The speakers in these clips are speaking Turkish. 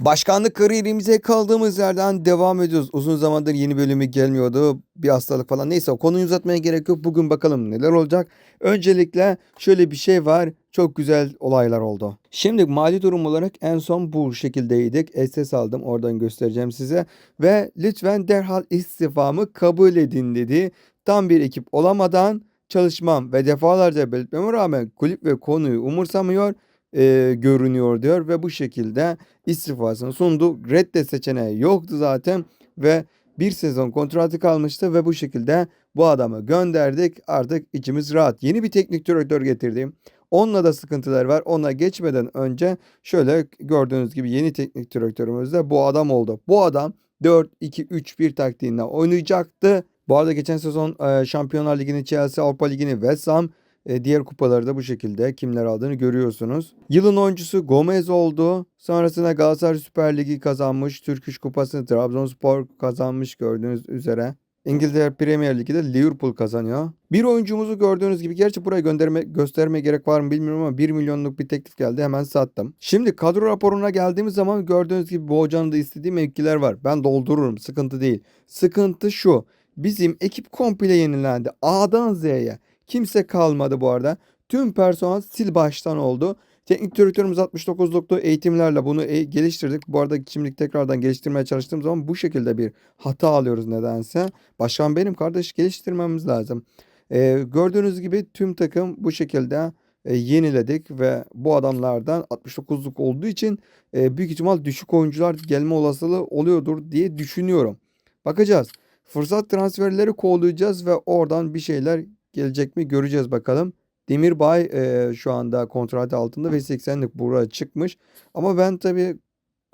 Başkanlık kariyerimize kaldığımız yerden devam ediyoruz. Uzun zamandır yeni bölümü gelmiyordu. Bir hastalık falan. Neyse konuyu uzatmaya gerek yok. Bugün bakalım neler olacak. Öncelikle şöyle bir şey var. Çok güzel olaylar oldu. Şimdi mali durum olarak en son bu şekildeydik. SS aldım. Oradan göstereceğim size. Ve lütfen derhal istifamı kabul edin dedi. Tam bir ekip olamadan çalışmam ve defalarca belirtmeme rağmen kulüp ve konuyu umursamıyor e, görünüyor diyor ve bu şekilde istifasını sundu. Reddet seçeneği yoktu zaten ve bir sezon kontratı kalmıştı ve bu şekilde bu adamı gönderdik. Artık içimiz rahat. Yeni bir teknik direktör getirdim. Onunla da sıkıntılar var. Ona geçmeden önce şöyle gördüğünüz gibi yeni teknik direktörümüz de bu adam oldu. Bu adam 4-2-3-1 taktiğinde oynayacaktı. Bu arada geçen sezon Şampiyonlar Ligi'ni Chelsea, Avrupa Ligi'ni West Ham, e, diğer kupaları da bu şekilde kimler aldığını görüyorsunuz. Yılın oyuncusu Gomez oldu. Sonrasında Galatasaray Süper Ligi kazanmış. Türk İş Kupası'nı Trabzonspor kazanmış gördüğünüz üzere. İngiltere Premier Ligi'de Liverpool kazanıyor. Bir oyuncumuzu gördüğünüz gibi gerçi buraya gönderme, göstermeye gerek var mı bilmiyorum ama 1 milyonluk bir teklif geldi hemen sattım. Şimdi kadro raporuna geldiğimiz zaman gördüğünüz gibi bu hocanın da istediği mevkiler var. Ben doldururum sıkıntı değil. Sıkıntı şu. Bizim ekip komple yenilendi. A'dan Z'ye. Kimse kalmadı bu arada. Tüm personel sil baştan oldu. Teknik direktörümüz 69'luklu eğitimlerle bunu e- geliştirdik. Bu arada şimdi tekrardan geliştirmeye çalıştığım zaman bu şekilde bir hata alıyoruz nedense. Başkan benim kardeş geliştirmemiz lazım. Ee, gördüğünüz gibi tüm takım bu şekilde e, yeniledik ve bu adamlardan 69'luk olduğu için e, büyük ihtimal düşük oyuncular gelme olasılığı oluyordur diye düşünüyorum. Bakacağız. Fırsat transferleri kovalayacağız ve oradan bir şeyler gelecek mi göreceğiz bakalım. Demirbay e, şu anda kontrat altında ve 80'lik buraya çıkmış. Ama ben tabii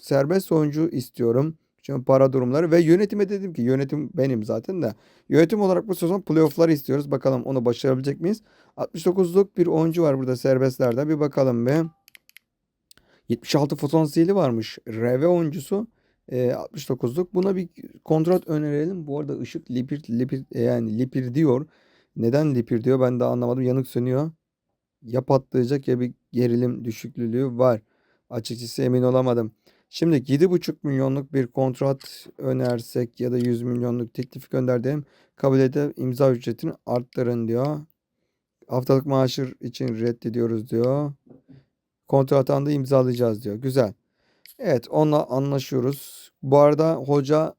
serbest oyuncu istiyorum. Çünkü para durumları ve yönetime dedim ki yönetim benim zaten de. Yönetim olarak bu sezon playoff'ları istiyoruz. Bakalım onu başarabilecek miyiz? 69'luk bir oyuncu var burada serbestlerde. Bir bakalım be. 76 potansiyeli varmış. RV oyuncusu. E, 69'luk. Buna bir kontrat önerelim. Bu arada ışık lipir, lipir yani lipir diyor. Neden lipir diyor ben de anlamadım. Yanık sönüyor. Ya patlayacak ya bir gerilim düşüklülüğü var. Açıkçası emin olamadım. Şimdi 7,5 milyonluk bir kontrat önersek ya da 100 milyonluk teklif gönderdim. Kabul edip imza ücretini arttırın diyor. Haftalık maaşı için reddediyoruz diyor. Kontrat anda imzalayacağız diyor. Güzel. Evet onunla anlaşıyoruz. Bu arada hoca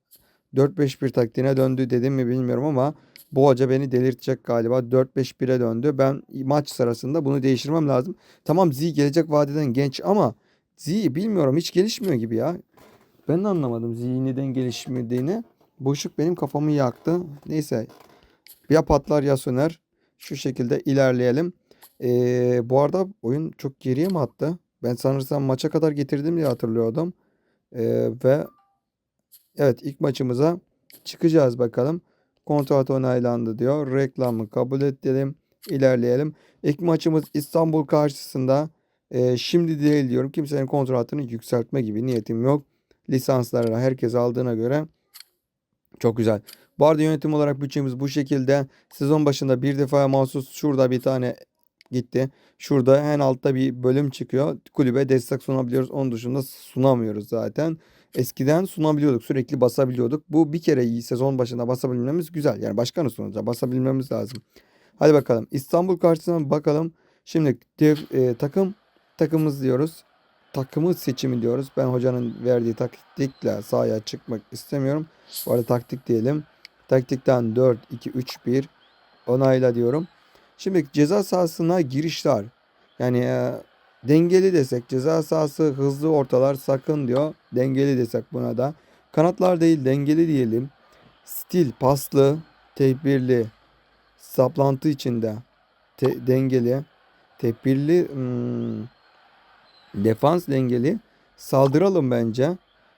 4-5-1 taktiğine döndü dedim mi bilmiyorum ama bu hoca beni delirtecek galiba. 4-5-1'e döndü. Ben maç sırasında bunu değiştirmem lazım. Tamam Z gelecek vadeden genç ama Z bilmiyorum hiç gelişmiyor gibi ya. Ben de anlamadım Z'yi neden gelişmediğini. Işık benim kafamı yaktı. Neyse ya patlar ya söner. Şu şekilde ilerleyelim. Ee, bu arada oyun çok geriye mi attı? Ben sanırsam maça kadar getirdim diye hatırlıyordum. Ee, ve evet ilk maçımıza çıkacağız bakalım. Kontrat onaylandı diyor. Reklamı kabul edelim. İlerleyelim. İlk maçımız İstanbul karşısında. Ee, şimdi değil diyorum. Kimsenin kontratını yükseltme gibi niyetim yok. Lisansları herkes aldığına göre çok güzel. Bu arada yönetim olarak bütçemiz bu şekilde. Sezon başında bir defa mahsus şurada bir tane gitti. Şurada en altta bir bölüm çıkıyor. Kulübe destek sunabiliyoruz. Onun dışında sunamıyoruz zaten. Eskiden sunabiliyorduk. Sürekli basabiliyorduk. Bu bir kere iyi sezon başında basabilmemiz güzel. Yani başkanı sunacak. Basabilmemiz lazım. Hadi bakalım. İstanbul karşısına bakalım. Şimdi e, takım takımımız diyoruz. Takımı seçimi diyoruz. Ben hocanın verdiği taktikle sahaya çıkmak istemiyorum. Bu arada taktik diyelim. Taktikten 4, 2, 3, 1 onayla diyorum. Şimdi ceza sahasına girişler. Yani e, dengeli desek ceza sahası hızlı ortalar sakın diyor. Dengeli desek buna da. Kanatlar değil dengeli diyelim. Stil paslı, tedbirli, saplantı içinde te- dengeli, tedbirli, hmm, defans dengeli. Saldıralım bence.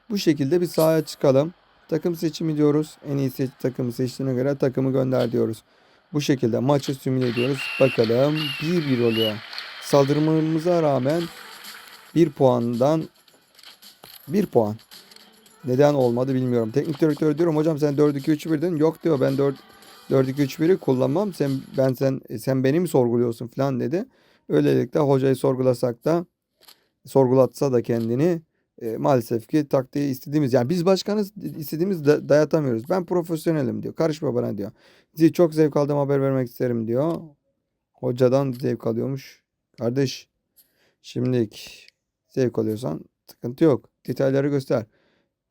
Bu şekilde bir sahaya çıkalım. Takım seçimi diyoruz. En iyi seç takımı seçtiğine göre takımı gönder diyoruz. Bu şekilde maçı simüle ediyoruz. Bakalım 1-1 oluyor. Saldırmamıza rağmen 1 puandan 1 puan. Neden olmadı bilmiyorum. Teknik direktör diyorum hocam sen 4-2-3-1'din. Yok diyor ben 4 4-2-3-1'i kullanmam. Sen ben sen sen beni mi sorguluyorsun falan dedi. Öylelikle hocayı sorgulasak da sorgulatsa da kendini E, maalesef ki taktiği istediğimiz yani biz başkanız istediğimiz da- dayatamıyoruz. Ben profesyonelim diyor. Karışma bana diyor. Diye çok zevk aldığım haber vermek isterim diyor. Hocadan zevk alıyormuş. Kardeş şimdilik zevk alıyorsan sıkıntı yok. Detayları göster.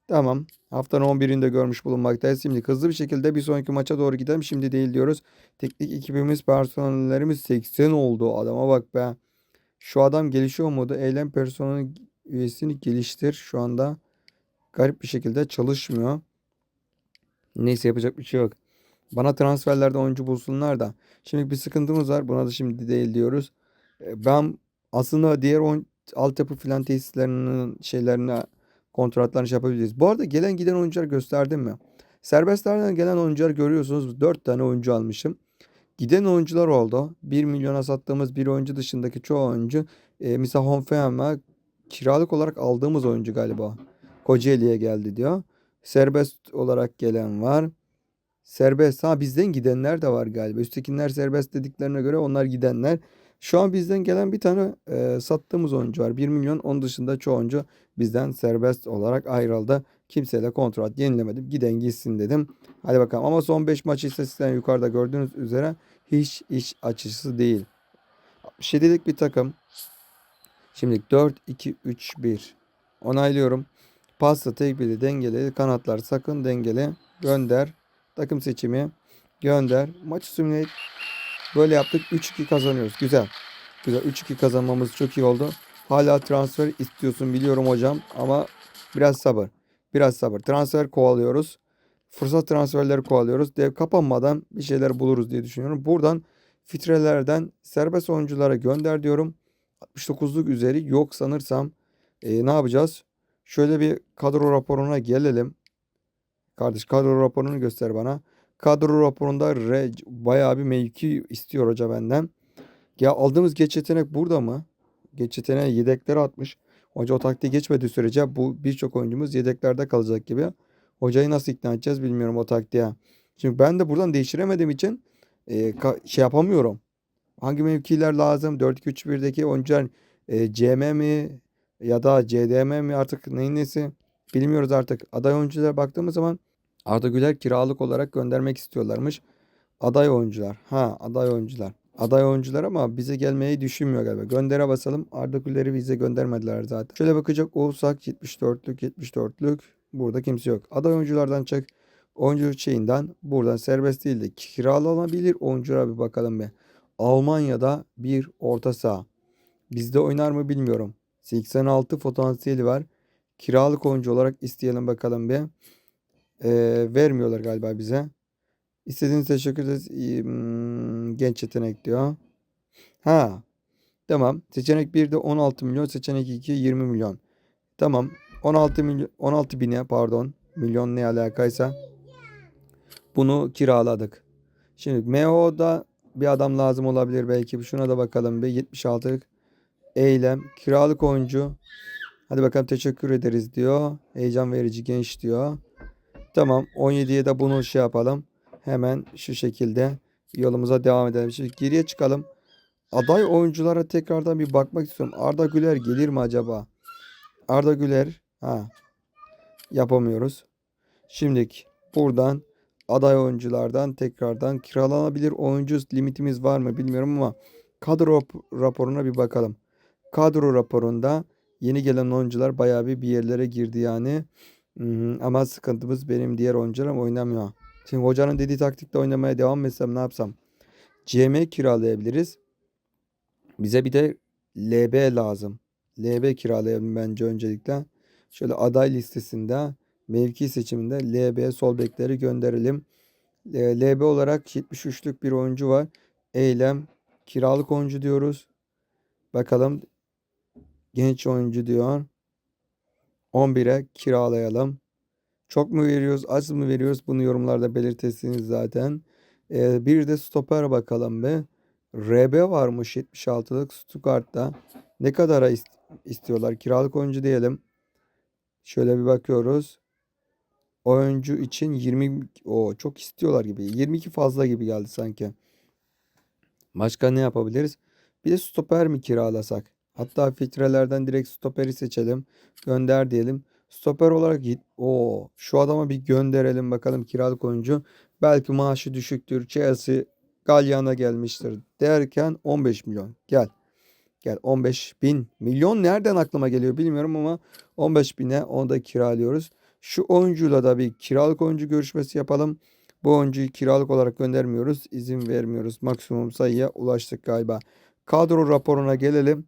Tamam. Haftanın 11'inde görmüş bulunmaktayız. Şimdi hızlı bir şekilde bir sonraki maça doğru gidelim. Şimdi değil diyoruz. Teknik ekibimiz, personellerimiz 80 oldu. Adama bak be. Şu adam gelişiyor muydu? Eylem personeli üyesini geliştir. Şu anda garip bir şekilde çalışmıyor. Neyse yapacak bir şey yok. Bana transferlerde oyuncu bulsunlar da. Şimdi bir sıkıntımız var. Buna da şimdi değil diyoruz. Ben aslında diğer oyun, altyapı filan tesislerinin şeylerine kontratlarını şey yapabiliriz. Bu arada gelen giden oyuncular gösterdim mi? Serbestlerden gelen oyuncular görüyorsunuz. 4 tane oyuncu almışım. Giden oyuncular oldu. 1 milyona sattığımız bir oyuncu dışındaki çoğu oyuncu. E, mesela Honfeama kiralık olarak aldığımız oyuncu galiba. Kocaeli'ye geldi diyor. Serbest olarak gelen var. Serbest. Ha bizden gidenler de var galiba. Üsttekiler serbest dediklerine göre onlar gidenler. Şu an bizden gelen bir tane e, sattığımız oyuncu var. 1 milyon. Onun dışında çoğu oyuncu bizden serbest olarak ayrıldı. Kimseyle kontrat yenilemedim. Giden gitsin dedim. Hadi bakalım. Ama son 5 maç istatistikten yukarıda gördüğünüz üzere hiç iş açısı değil. 67'lik bir takım. Şimdi 4, 2, 3, 1. Onaylıyorum. Pasta tekbili dengeli. Kanatlar sakın dengeli. Gönder. Takım seçimi. Gönder. Maçı simüle Böyle yaptık. 3-2 kazanıyoruz. Güzel. Güzel. 3-2 kazanmamız çok iyi oldu. Hala transfer istiyorsun biliyorum hocam ama biraz sabır. Biraz sabır. Transfer kovalıyoruz. Fırsat transferleri kovalıyoruz. Dev kapanmadan bir şeyler buluruz diye düşünüyorum. Buradan fitrelerden serbest oyunculara gönder diyorum. 69'luk üzeri yok sanırsam. E, ne yapacağız? Şöyle bir kadro raporuna gelelim. Kardeş kadro raporunu göster bana. Kadro raporunda re, bayağı bir mevki istiyor hoca benden. Ya aldığımız geç yetenek burada mı? Geç yeteneği yedeklere atmış. Hoca o taktiği geçmediği sürece bu birçok oyuncumuz yedeklerde kalacak gibi. Hocayı nasıl ikna edeceğiz bilmiyorum o taktiğe. Şimdi ben de buradan değiştiremediğim için e, şey yapamıyorum. Hangi mevkiler lazım? 4-2-3-1'deki oyuncular e, CM mi ya da CDM mi artık neyin nesi bilmiyoruz artık. Aday oyunculara baktığımız zaman Arda Güler kiralık olarak göndermek istiyorlarmış. Aday oyuncular. Ha aday oyuncular. Aday oyuncular ama bize gelmeyi düşünmüyor galiba. Göndere basalım. Arda Güler'i bize göndermediler zaten. Şöyle bakacak olsak 74'lük 74'lük. Burada kimse yok. Aday oyunculardan çık. Oyuncu şeyinden buradan serbest değil de kiralanabilir oyunculara bir bakalım be. Almanya'da bir orta saha. Bizde oynar mı bilmiyorum. 86 potansiyeli var. Kiralık oyuncu olarak isteyelim bakalım bir. Ee, vermiyorlar galiba bize. İstediğiniz teşekkür ederiz. Genç yetenek diyor. Ha. Tamam. Seçenek 1'de 16 milyon. Seçenek 2 20 milyon. Tamam. 16 milyon 16 bine pardon. Milyon ne alakaysa. Bunu kiraladık. Şimdi MO'da bir adam lazım olabilir belki. Şuna da bakalım bir 76'lık eylem. Kiralık oyuncu. Hadi bakalım teşekkür ederiz diyor. Heyecan verici genç diyor. Tamam 17'ye de bunu şey yapalım. Hemen şu şekilde yolumuza devam edelim. Şimdi geriye çıkalım. Aday oyunculara tekrardan bir bakmak istiyorum. Arda Güler gelir mi acaba? Arda Güler. Ha. Yapamıyoruz. Şimdilik buradan aday oyunculardan tekrardan kiralanabilir oyuncu limitimiz var mı bilmiyorum ama kadro rap- raporuna bir bakalım. Kadro raporunda yeni gelen oyuncular bayağı bir bir yerlere girdi yani. Hmm, ama sıkıntımız benim diğer oyuncularım oynamıyor. Şimdi hocanın dediği taktikle oynamaya devam etsem ne yapsam? CM kiralayabiliriz. Bize bir de LB lazım. LB kiralayalım bence öncelikle. Şöyle aday listesinde mevki seçiminde LB sol bekleri gönderelim. LB olarak 73'lük bir oyuncu var. Eylem kiralık oyuncu diyoruz. Bakalım genç oyuncu diyor. 11'e kiralayalım. Çok mu veriyoruz, az mı veriyoruz? Bunu yorumlarda belirtirsiniz zaten. Ee, bir de stoper bakalım bir. RB varmış 76'lık Stuttgart'ta. Ne kadara ist- istiyorlar? Kiralık oyuncu diyelim. Şöyle bir bakıyoruz. Oyuncu için 20 o çok istiyorlar gibi. 22 fazla gibi geldi sanki. Başka ne yapabiliriz? Bir de stoper mi kiralasak? Hatta filtrelerden direkt stoperi seçelim. Gönder diyelim. Stoper olarak git. Oo, şu adama bir gönderelim bakalım kiralık oyuncu. Belki maaşı düşüktür. Chelsea Galyan'a gelmiştir derken 15 milyon. Gel. Gel 15 bin. Milyon nereden aklıma geliyor bilmiyorum ama 15 bine onu da kiralıyoruz. Şu oyuncuyla da bir kiralık oyuncu görüşmesi yapalım. Bu oyuncuyu kiralık olarak göndermiyoruz. izin vermiyoruz. Maksimum sayıya ulaştık galiba. Kadro raporuna gelelim.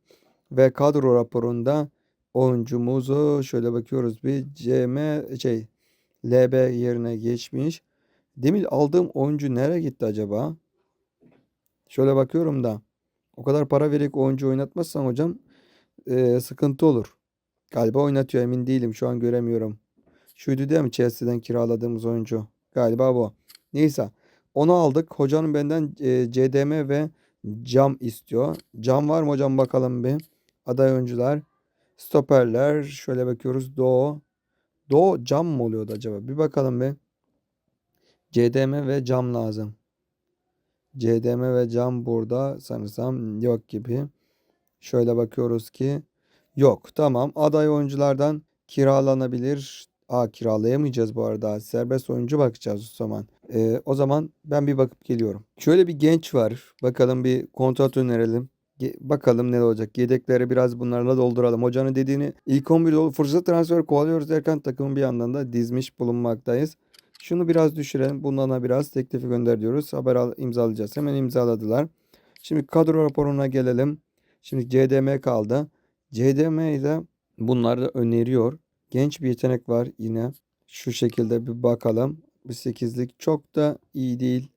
Ve kadro raporunda oyuncumuzu şöyle bakıyoruz bir CM şey LB yerine geçmiş. Demin aldığım oyuncu nereye gitti acaba? Şöyle bakıyorum da o kadar para verip oyuncu oynatmazsan hocam eee, sıkıntı olur. Galiba oynatıyor emin değilim şu an göremiyorum. Şuydu değil mi Chelsea'den kiraladığımız oyuncu? Galiba bu. Neyse onu aldık. Hocanın benden eee, CDM ve cam istiyor. Cam var mı hocam bakalım bir. Aday oyuncular. Stoperler. Şöyle bakıyoruz. Doğu. Doğu cam mı oluyordu acaba? Bir bakalım bir. CDM ve cam lazım. CDM ve cam burada sanırsam yok gibi. Şöyle bakıyoruz ki yok. Tamam. Aday oyunculardan kiralanabilir. Aa kiralayamayacağız bu arada. Serbest oyuncu bakacağız o zaman. Ee, o zaman ben bir bakıp geliyorum. Şöyle bir genç var. Bakalım bir kontrat önerelim. Bakalım ne olacak. Yedekleri biraz bunlarla dolduralım. Hocanın dediğini ilk 11 dolu fırsat transfer kovalıyoruz derken takımın bir yandan da dizmiş bulunmaktayız. Şunu biraz düşürelim. Bundan da biraz teklifi gönder diyoruz. Haber al, imzalayacağız. Hemen imzaladılar. Şimdi kadro raporuna gelelim. Şimdi CDM kaldı. CDM'yi de bunlar da öneriyor. Genç bir yetenek var yine. Şu şekilde bir bakalım. Bir 8'lik çok da iyi değil.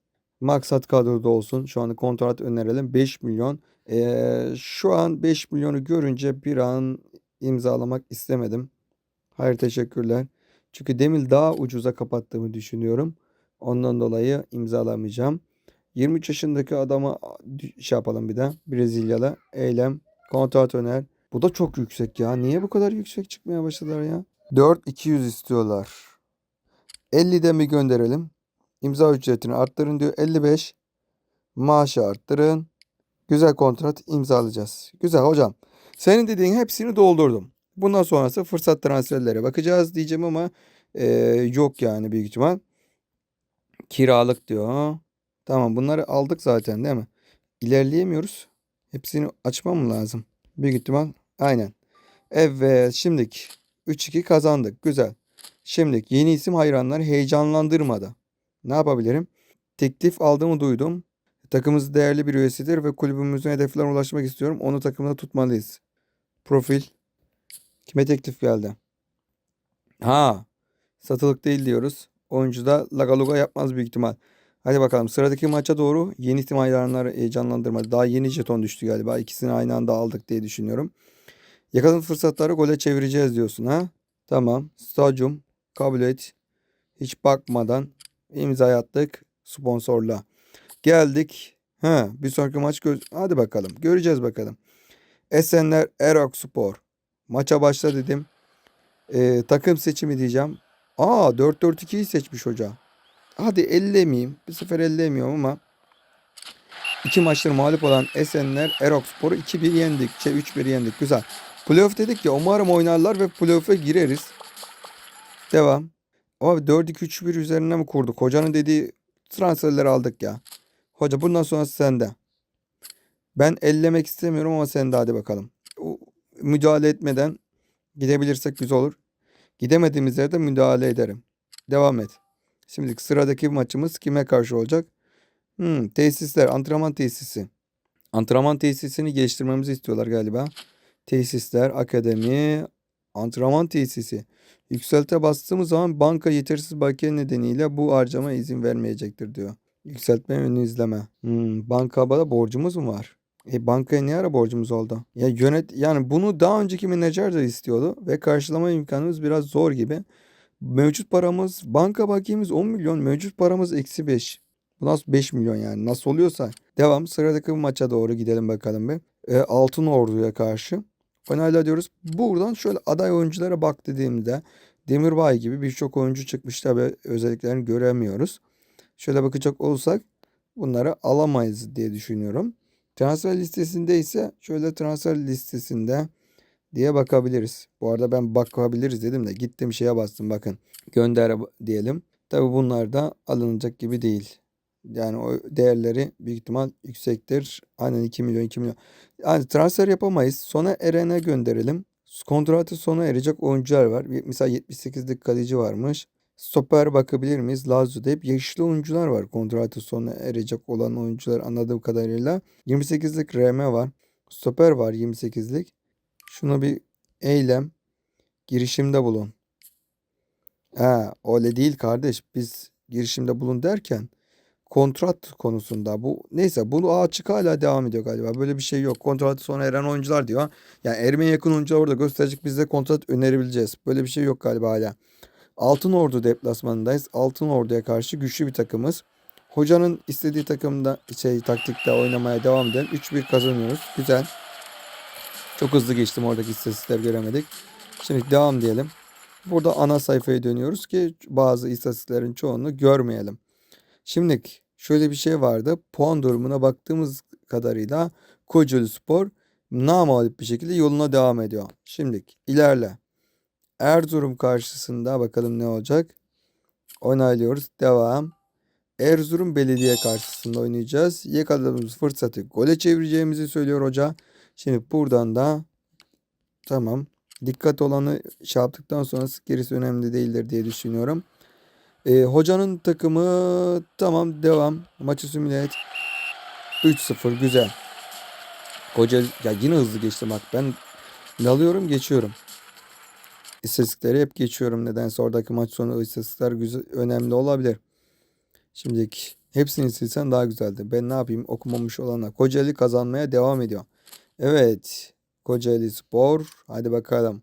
Maksat kadroda olsun. Şu anda kontrat önerelim. 5 milyon. Ee, şu an 5 milyonu görünce bir an imzalamak istemedim. Hayır teşekkürler. Çünkü Demir daha ucuza kapattığımı düşünüyorum. Ondan dolayı imzalamayacağım. 23 yaşındaki adama şey yapalım bir de. Brezilyalı. Eylem. Kontrat öner. Bu da çok yüksek ya. Niye bu kadar yüksek çıkmaya başladılar ya? 4200 istiyorlar. 50'de mi gönderelim? İmza ücretini arttırın diyor. 55. Maaşı arttırın. Güzel kontrat imzalayacağız. Güzel hocam. Senin dediğin hepsini doldurdum. Bundan sonrası fırsat transferlere bakacağız diyeceğim ama eee, yok yani büyük ihtimal. Kiralık diyor. Tamam bunları aldık zaten değil mi? İlerleyemiyoruz. Hepsini açmam mı lazım? Büyük ihtimal. Aynen. Evet şimdilik 3-2 kazandık. Güzel. Şimdilik yeni isim hayranları heyecanlandırmadı. Ne yapabilirim? Teklif aldığımı duydum. Takımımız değerli bir üyesidir ve kulübümüzün hedeflerine ulaşmak istiyorum. Onu takımda tutmalıyız. Profil. Kime teklif geldi? Ha, satılık değil diyoruz. Oyuncu da lagaluga yapmaz büyük ihtimal. Hadi bakalım sıradaki maça doğru yeni isim hayranları heyecanlandırmadı. Daha yeni jeton düştü galiba. İkisini aynı anda aldık diye düşünüyorum. Yakaladığın fırsatları gole çevireceğiz diyorsun ha? Tamam. Stadyum kabul et. Hiç bakmadan imza attık sponsorla. Geldik. Ha, bir sonraki maç göz hadi bakalım. Göreceğiz bakalım. Esenler Erok Spor. Maça başla dedim. Ee, takım seçimi diyeceğim. Aa 4-4-2'yi seçmiş hoca. Hadi ellemeyeyim. Bir sefer ellemiyorum ama iki maçtır mağlup olan Esenler Erok Spor'u 2-1 yendik. Şey 3-1 yendik. Güzel. Playoff dedik ya umarım oynarlar ve playoff'a gireriz. Devam. Ama 4-2-3-1 üzerine mi kurduk? Hocanın dediği transferleri aldık ya. Hoca bundan sonra sende. Ben ellemek istemiyorum ama sen de hadi bakalım. O, müdahale etmeden gidebilirsek güzel olur. Gidemediğimiz yerde müdahale ederim. Devam et. Şimdi sıradaki maçımız kime karşı olacak? Hmm, tesisler, antrenman tesisi. Antrenman tesisini geliştirmemizi istiyorlar galiba. Tesisler, akademi, antrenman tesisi. Yükselte bastığımız zaman banka yetersiz bakiye nedeniyle bu harcama izin vermeyecektir diyor. Yükseltme yönünü izleme. Hmm, banka bana borcumuz mu var? E bankaya ne ara borcumuz oldu? Ya yönet yani bunu daha önceki menajer de istiyordu ve karşılama imkanımız biraz zor gibi. Mevcut paramız banka bakiyemiz 10 milyon mevcut paramız eksi 5. Bu nasıl 5 milyon yani nasıl oluyorsa. Devam sıradaki maça doğru gidelim bakalım bir. E, Altın Ordu'ya karşı. Onayla diyoruz. Buradan şöyle aday oyunculara bak dediğimde Demirbay gibi birçok oyuncu çıkmış tabi özelliklerini göremiyoruz. Şöyle bakacak olursak bunları alamayız diye düşünüyorum. Transfer listesinde ise şöyle transfer listesinde diye bakabiliriz. Bu arada ben bakabiliriz dedim de gittim şeye bastım bakın. Gönder diyelim. Tabi bunlar da alınacak gibi değil. Yani o değerleri büyük ihtimal yüksektir. Aynen 2 milyon 2 milyon. Yani transfer yapamayız. Sona erene gönderelim. Kontratı sona erecek oyuncular var. Mesela 78'lik kaleci varmış. Stoper bakabilir miyiz? Lazio'da hep yaşlı oyuncular var. Kontratı sona erecek olan oyuncular anladığım kadarıyla. 28'lik RM var. Stoper var 28'lik. Şuna bir eylem. Girişimde bulun. Ha, öyle değil kardeş. Biz girişimde bulun derken kontrat konusunda bu neyse bu açık hala devam ediyor galiba. Böyle bir şey yok. Kontratı sona eren oyuncular diyor. Yani ermeye yakın oyuncular orada gösterecek biz de kontrat önerebileceğiz. Böyle bir şey yok galiba hala. Altın Ordu deplasmanındayız. Altın Ordu'ya karşı güçlü bir takımız. Hocanın istediği takımda şey taktikte oynamaya devam edelim. 3-1 kazanıyoruz. Güzel. Çok hızlı geçtim oradaki istatistikler göremedik. Şimdi devam diyelim. Burada ana sayfaya dönüyoruz ki bazı istatistiklerin çoğunu görmeyelim. Şimdi şöyle bir şey vardı. Puan durumuna baktığımız kadarıyla Kocaeli Spor namalip bir şekilde yoluna devam ediyor. Şimdi ilerle. Erzurum karşısında bakalım ne olacak. Onaylıyoruz. Devam. Erzurum Belediye karşısında oynayacağız. Yakaladığımız fırsatı gole çevireceğimizi söylüyor hoca. Şimdi buradan da tamam. Dikkat olanı şey yaptıktan sonra gerisi önemli değildir diye düşünüyorum. Ee, hocanın takımı tamam devam. Maçı simüle et. 3-0 güzel. Hoca ya yine hızlı geçti bak ben alıyorum geçiyorum. İstatistikleri hep geçiyorum nedense oradaki maç sonu istatistikler güzel, önemli olabilir. Şimdiki hepsini silsen daha güzeldi. Ben ne yapayım okumamış olana. Kocaeli kazanmaya devam ediyor. Evet. Kocaeli Spor. Hadi bakalım.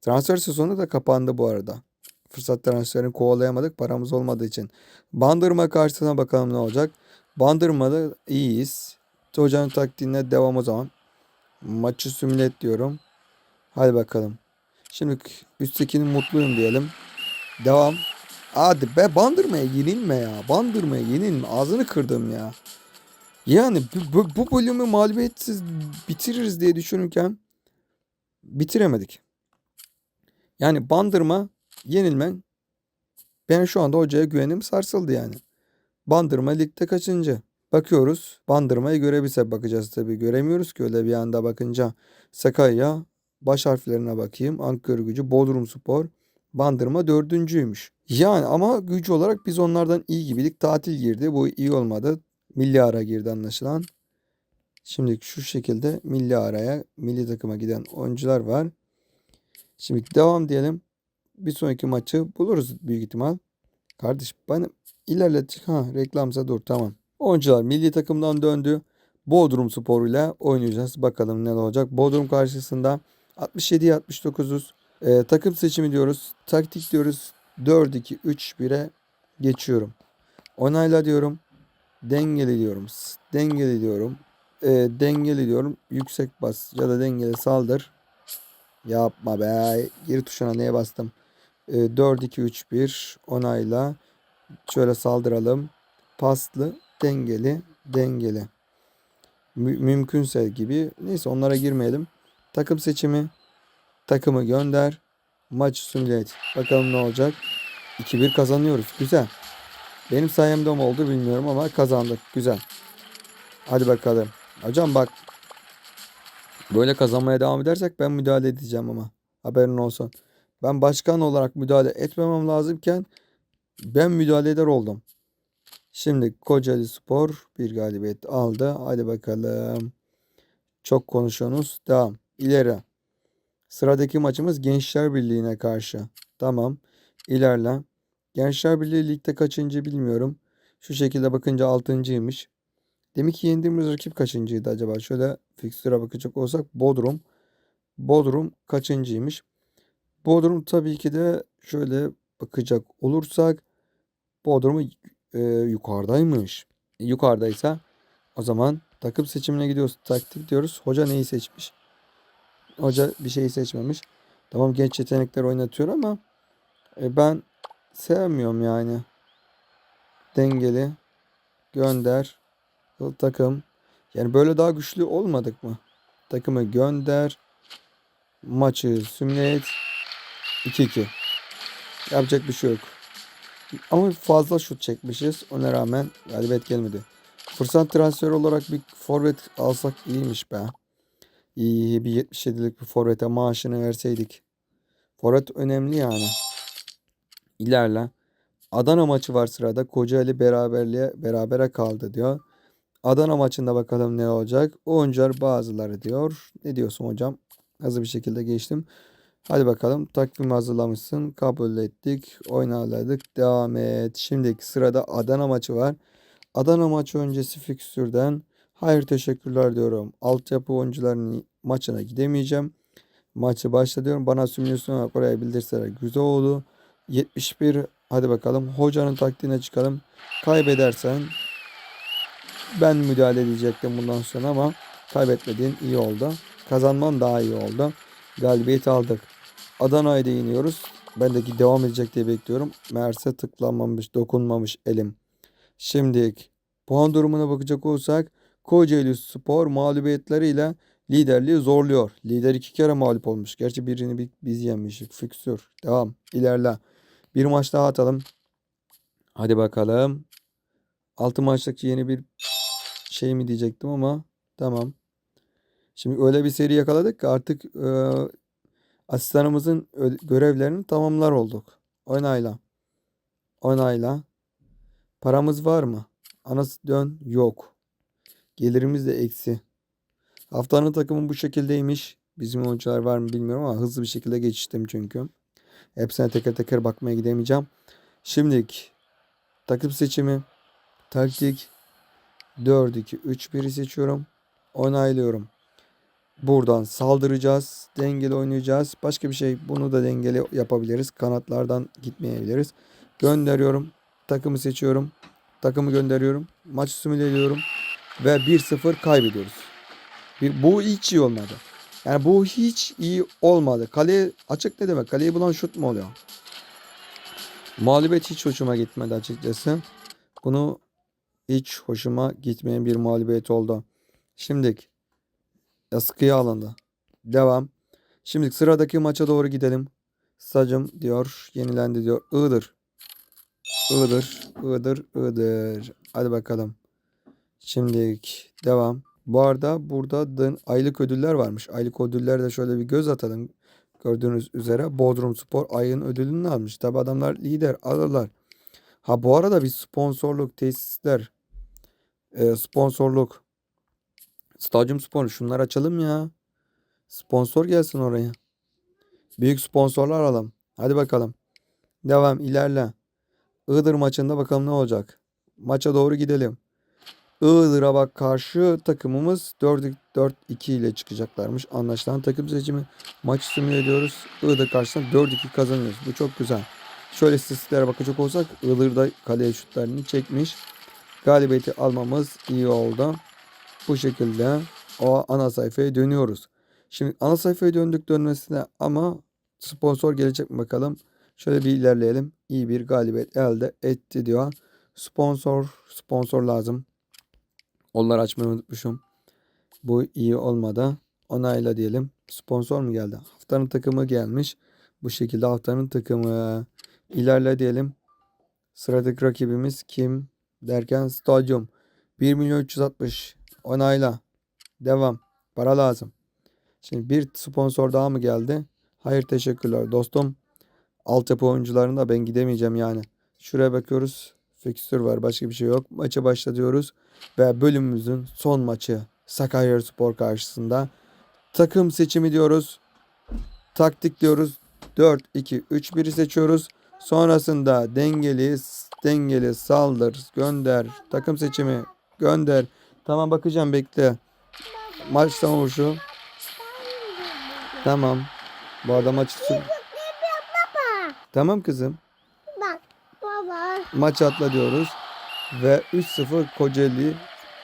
Transfer sezonu da kapandı bu arada. Fırsat transferini kovalayamadık paramız olmadığı için. Bandırma karşısına bakalım ne olacak. Bandırma'da iyiyiz. Hocanın taktiğine devam o zaman. Maçı simület diyorum. Hadi bakalım. Şimdi üsttekinin mutluyum diyelim. Devam. Hadi be bandırmaya yenilme ya. Bandırmaya yenilme. Ağzını kırdım ya. Yani bu, bu, bu bölümü mağlubiyetsiz bitiririz diye düşünürken bitiremedik. Yani bandırma yenilmen ben şu anda hocaya güvenim sarsıldı yani. Bandırma ligde kaçıncı? Bakıyoruz. Bandırmayı görebilsek bakacağız tabii. Göremiyoruz ki öyle bir anda bakınca. Sakarya baş harflerine bakayım. Ankara gücü, Bodrum Spor, Bandırma dördüncüymüş. Yani ama gücü olarak biz onlardan iyi gibiydik. Tatil girdi. Bu iyi olmadı. Milli ara girdi anlaşılan. Şimdi şu şekilde milli araya, milli takıma giden oyuncular var. Şimdi devam diyelim. Bir sonraki maçı buluruz büyük ihtimal. Kardeş bana ilerlet. Ha reklamsa dur tamam. Oyuncular milli takımdan döndü. Bodrum Spor ile oynayacağız. Bakalım ne olacak. Bodrum karşısında 67 69'uz. Ee, takım seçimi diyoruz. Taktik diyoruz. 4-2-3-1'e geçiyorum. Onayla diyorum. Dengeli diyorum. Dengeli diyorum. E, dengeli diyorum. Yüksek bas ya da dengeli saldır. Yapma be. Geri tuşuna neye bastım? E, 4-2-3-1 onayla. Şöyle saldıralım. Paslı, dengeli, dengeli. Mü- mümkünse gibi. Neyse onlara girmeyelim. Takım seçimi. Takımı gönder. Maç simüle. Bakalım ne olacak. 2-1 kazanıyoruz. Güzel. Benim sayemde mi oldu bilmiyorum ama kazandık. Güzel. Hadi bakalım. Hocam bak. Böyle kazanmaya devam edersek ben müdahale edeceğim ama. Haberin olsun. Ben başkan olarak müdahale etmemem lazımken ben müdahale eder oldum. Şimdi Kocaeli Spor bir galibiyet aldı. Hadi bakalım. Çok konuşuyorsunuz. Devam. İleri. Sıradaki maçımız Gençler Birliği'ne karşı. Tamam. İlerle. Gençler Birliği ligde kaçıncı bilmiyorum. Şu şekilde bakınca altıncıymış. Demek ki yendiğimiz rakip kaçıncıydı acaba? Şöyle fikstüre bakacak olsak Bodrum. Bodrum kaçıncıymış? Bodrum tabii ki de şöyle bakacak olursak Bodrum e, yukarıdaymış. E, yukarıdaysa o zaman takım seçimine gidiyoruz. Taktik diyoruz. Hoca neyi seçmiş? Hoca bir şeyi seçmemiş. Tamam genç yetenekler oynatıyor ama e, ben sevmiyorum yani. Dengeli gönder takım Yani böyle daha güçlü olmadık mı? Takımı gönder. Maçı simüle et. 2-2. Yapacak bir şey yok. Ama fazla şut çekmişiz. Ona rağmen galibiyet gelmedi. Fırsat transfer olarak bir forvet alsak iyiymiş be. İyi bir 77'lik bir forvete maaşını verseydik. Forvet önemli yani. İlerle. Adana maçı var sırada. Kocaeli beraberliğe berabere kaldı diyor. Adana maçında bakalım ne olacak. Oyuncular bazıları diyor. Ne diyorsun hocam? Hızlı bir şekilde geçtim. Hadi bakalım takvim hazırlamışsın. Kabul ettik. Oynarladık. Devam et. Şimdiki sırada Adana maçı var. Adana maçı öncesi fikstürden hayır teşekkürler diyorum. Altyapı oyuncularının maçına gidemeyeceğim. Maçı başlatıyorum. Bana simülasyon olarak oraya bildirseler güzel oldu. 71 hadi bakalım. Hocanın taktiğine çıkalım. Kaybedersen ben müdahale edecektim bundan sonra ama kaybetmediğin iyi oldu. Kazanman daha iyi oldu. Galibiyet aldık. Adana'ya da iniyoruz. Ben de ki devam edecek diye bekliyorum. Meğerse tıklanmamış, dokunmamış elim. Şimdi puan durumuna bakacak olursak Kocaeli Spor mağlubiyetleriyle liderliği zorluyor. Lider iki kere mağlup olmuş. Gerçi birini bi- biz yenmişik. Fiksür. Devam. İlerle. Bir maç daha atalım. Hadi bakalım. Altı maçlık yeni bir şey mi diyecektim ama tamam. Şimdi öyle bir seri yakaladık ki artık e, asistanımızın görevlerini tamamlar olduk. Oynayla. Oynayla. Paramız var mı? Anası dön yok. Gelirimiz de eksi. Haftanın takımı bu şekildeymiş. Bizim oyuncular var mı bilmiyorum ama hızlı bir şekilde geçiştim çünkü. Hepsine teker teker bakmaya gidemeyeceğim. Şimdilik takım seçimi, taktik 4-2-3-1'i seçiyorum. Onaylıyorum. Buradan saldıracağız. Dengeli oynayacağız. Başka bir şey bunu da dengeli yapabiliriz. Kanatlardan gitmeyebiliriz. Gönderiyorum. Takımı seçiyorum. Takımı gönderiyorum. Maç simüle ediyorum. Ve 1-0 kaybediyoruz. Bu hiç iyi olmadı. Yani bu hiç iyi olmadı. Kale açık ne demek? Kaleyi bulan şut mu oluyor? Mağlubiyet hiç hoşuma gitmedi açıkçası. Bunu hiç hoşuma gitmeyen bir mağlubiyet oldu. Şimdilik askıya alındı. Devam. Şimdi sıradaki maça doğru gidelim. Stacım diyor. Yenilendi diyor. Iğdır. Iğdır. Iğdır. Iğdır. Hadi bakalım. Şimdilik devam. Bu arada burada da aylık ödüller varmış. Aylık ödüller de şöyle bir göz atalım. Gördüğünüz üzere Bodrum Spor ayın ödülünü almış. Tabi adamlar lider alırlar. Ha bu arada bir sponsorluk tesisler e, sponsorluk stadyum spor şunlar açalım ya. Sponsor gelsin oraya. Büyük sponsorlar alalım. Hadi bakalım. Devam ilerle. Iğdır maçında bakalım ne olacak. Maça doğru gidelim. Iğdır'a bak karşı takımımız 4-2 ile çıkacaklarmış. Anlaşılan takım seçimi. Maç simüle ediyoruz. Iğdır karşısında 4-2 kazanıyoruz. Bu çok güzel. Şöyle istatistiklere bakacak olsak Iğdır da kaleye şutlarını çekmiş. Galibiyeti almamız iyi oldu. Bu şekilde o ana sayfaya dönüyoruz. Şimdi ana sayfaya döndük dönmesine ama sponsor gelecek mi bakalım. Şöyle bir ilerleyelim. İyi bir galibiyet elde etti diyor. Sponsor, sponsor lazım. Onları açmayı unutmuşum. Bu iyi olmadı. Onayla diyelim. Sponsor mu geldi? Haftanın takımı gelmiş. Bu şekilde haftanın takımı. İlerle diyelim. Sıradaki rakibimiz kim? Derken stadyum. 1 milyon 360. Onayla. Devam. Para lazım. Şimdi bir sponsor daha mı geldi? Hayır teşekkürler dostum. Altyapı oyuncularında ben gidemeyeceğim yani. Şuraya bakıyoruz. Fikstür var. Başka bir şey yok. Maça başlatıyoruz. Ve bölümümüzün son maçı Sakaryaspor karşısında. Takım seçimi diyoruz. Taktik diyoruz. 4 2 3 1'i seçiyoruz. Sonrasında dengeli dengeli saldır, gönder, takım seçimi gönder. Tamam bakacağım bekle. Maç savunuşu. Tamam. Bu arada maç Tamam kızım. Bak baba. Maç atla diyoruz. Ve 3-0 Kocaeli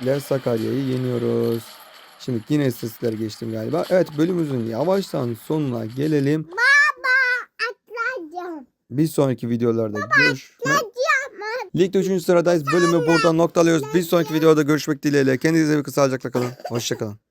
ile Sakarya'yı yeniyoruz. Şimdi yine istatistiklere geçtim galiba. Evet bölümümüzün yavaştan sonuna gelelim. Atlayacağım. Bir sonraki videolarda görüşmek. Ligde 3. sıradayız. Bölümü burada noktalıyoruz. Bir sonraki videoda görüşmek dileğiyle. Kendinize bir kısa kalın. Hoşçakalın.